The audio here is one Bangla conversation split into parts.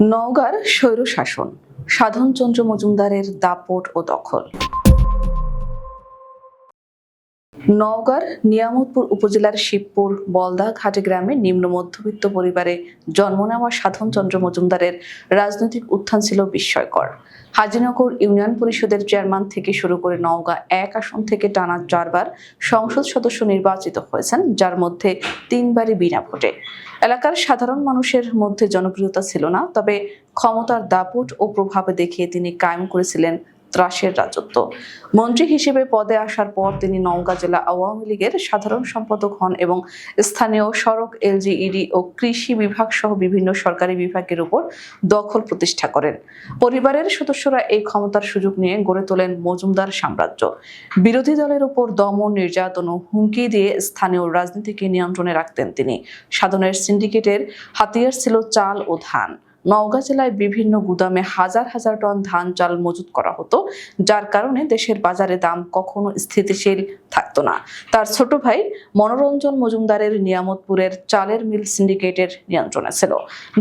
নওগাঁর স্বৈরশাসন সাধনচন্দ্র মজুমদারের দাপট ও দখল। নওগাঁর নিয়ামতপুর উপজেলার শিবপুর বলদা ঘাট গ্রামে নিম্ন মধ্যবিত্ত পরিবারে জন্ম নেওয়া সাধন চন্দ্র মজুমদারের রাজনৈতিক উত্থান ছিল বিস্ময়কর। হাজিনগর ইউনিয়ন পরিষদের চেয়ারম্যান থেকে শুরু করে নওগাঁ এক আসন থেকে টানা চারবার সংসদ সদস্য নির্বাচিত হয়েছেন, যার মধ্যে তিনবারই বিনা ভোটে। এলাকার সাধারণ মানুষের মধ্যে জনপ্রিয়তা ছিল না, তবে ক্ষমতার দাপট ও প্রভাবে দেখিয়ে তিনি কায়েম করেছিলেন ত্রাসের রাজত্ব। মন্ত্রী হিসেবে পদে আসার পর তিনি নওগাঁ জেলা আওয়ামী লীগের সাধারণ সম্পাদক হন এবং স্থানীয় সড়ক এলজিইডি ও কৃষি বিভাগ সহ বিভিন্ন সরকারি বিভাগের উপর দখল প্রতিষ্ঠা করেন। পরিবারের সদস্যরা এই ক্ষমতার সুযোগ নিয়ে গড়ে তোলেন মজুমদার সাম্রাজ্য। বিরোধী দলের উপর দমন, নির্যাতন ও হুমকি দিয়ে স্থানীয় রাজনীতিকে নিয়ন্ত্রণে রাখতেন তিনি। সাধনের সিন্ডিকেটের হাতিয়ার ছিল চাল ও ধান। নওগাঁ জেলায় বিভিন্ন গুদামে হাজার হাজার টন ধান, চাল মজুত করা হতো, যার কারণে দেশের বাজারে দাম কখনো স্থিতিশীল থাকতো না। তার ছোট ভাই মনোরঞ্জন মজুমদারের নিয়ামতপুরের চালের মিল সিন্ডিকেটের নিয়ন্ত্রণে ছিল।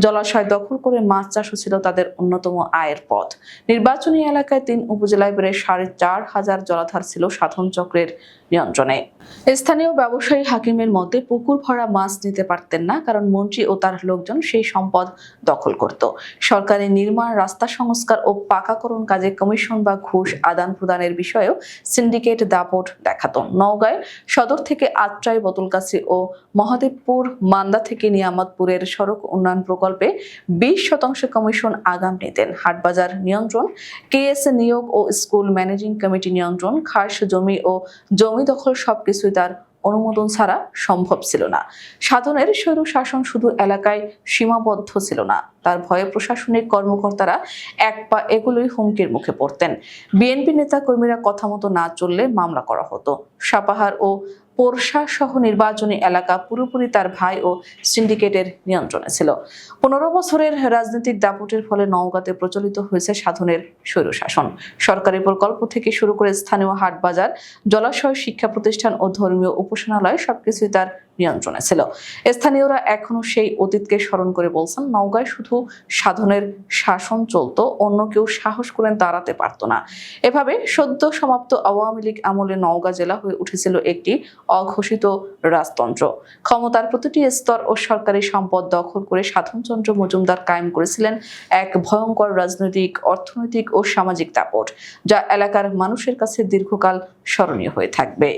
জলাশয় দখল করে মাছ চাষও ছিল তাদের অন্যতম আয়ের পথ। নির্বাচনী এলাকায় তিন উপজেলায় বেড়ে সাড়ে চার হাজার জলাধার ছিল সাধন চক্রের নিয়ন্ত্রণে। স্থানীয় ব্যবসায়ী হাকিমের মতে, পুকুর ভরা মাছ নিতে পারতেন না, কারণ মন্ত্রী ও তার লোকজন সেই সম্পদ দখল করত সরকারি নির্মাণ, রাস্তা সংস্কার ও পাকাকরণ কাজে কমিশন বা ঘুষ আদান প্রদানের বিষয়েও সিন্ডিকেট দাপট দেখাত। নওগাঁয় সদর থেকে আত্রাই, বদলগাছি ও মহাদেবপুর, মান্দা থেকে নিয়ামতপুরের সড়ক উন্নয়ন প্রকল্পে বিশ শতাংশ কমিশন আগাম নিতেন। হাটবাজার নিয়ন্ত্রণ, কেএস নিয়োগ ও স্কুল ম্যানেজিং কমিটি নিয়ন্ত্রণ, খাস জমি ও জমি দখল সবকিছুই তার অনুমোদন ছাড়া সম্ভব ছিল না। সাধনের স্বৈর শাসন শুধু এলাকায় সীমাবদ্ধ ছিল না। তার ভয়ে প্রশাসনিক কর্মকর্তারা এক পা এগুলোই হুমকির মুখে পড়তেন। বিএনপি নেতা কর্মীরা কথা মতো না চললে মামলা করা হতো। সাপাহার ও পোরশা সহ নির্বাচনী এলাকা পুরোপুরি তার ভাই ও সিন্ডিকেটের নিয়ন্ত্রণে ছিল। পনেরো বছরের রাজনৈতিক দাপটের ফলে নওগাঁতে প্রচলিত হয়েছে সাধনের স্বৈরশাসন। সরকারি প্রকল্প থেকে শুরু করে স্থানীয় হাটবাজার, জলাশয়, শিক্ষা প্রতিষ্ঠান ও ধর্মীয় উপাসনালয় সবকিছুই তার নিয়ন্ত্রণে ছিল। স্থানীয়রা এখনও সেই অতীতকে স্মরণ করে বলছেন, নওগাঁয় শুধু সাধনের শাসন চলতো, অন্য কেউ সাহস করেন দাঁড়াতে পারতো না। এভাবে সদ্য সমাপ্ত আওয়ামী লীগ আমলে নওগাঁ জেলা হয়ে উঠেছিল একটি অঘোষিত রাজতন্ত্র। ক্ষমতার প্রতিটি স্তর ও সরকারি সম্পদ দখল করে সাধনচন্দ্র মজুমদার কায়েম করেছিলেন এক ভয়ঙ্কর রাজনৈতিক, অর্থনৈতিক ও সামাজিক দাপট, যা এলাকার মানুষের কাছে দীর্ঘকাল স্মরণীয় হয়ে থাকবে।